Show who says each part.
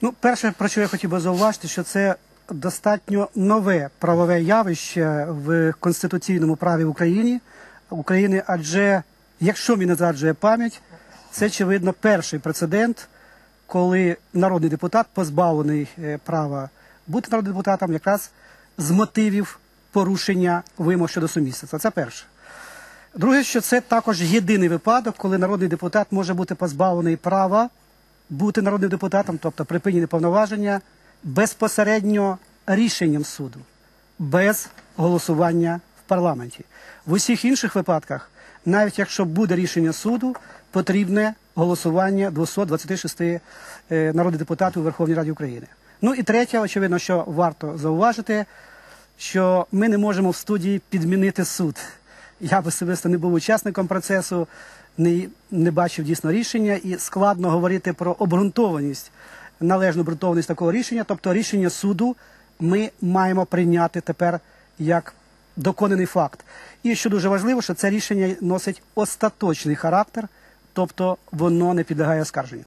Speaker 1: Ну, перше, про що я хотів би зауважити, що це достатньо нове правове явище в конституційному праві в Україні, України, адже якщо мені не зраджує пам'ять, це очевидно перший прецедент, коли народний депутат позбавлений е, права бути народним депутатом якраз з мотивів порушення вимог щодо сумісництва. Це перше. Друге, що це також єдиний випадок, коли народний депутат може бути позбавлений права бути народним депутатом, тобто припинені повноваження, безпосередньо рішенням суду, без голосування в парламенті. В усіх інших випадках, навіть якщо буде рішення суду, потрібне голосування 226 е, народних депутатів у Верховній Раді України. Ну і третє, очевидно, що варто зауважити, що ми не можемо в студії підмінити суд. Я особисто не був учасником процесу, не, не бачив дійсно рішення, і складно говорити про обґрунтованість, належну обґрунтованість такого рішення. Тобто рішення суду ми маємо прийняти тепер як доконаний факт. І що дуже важливо, що це рішення носить остаточний характер, тобто воно не підлягає оскарженню.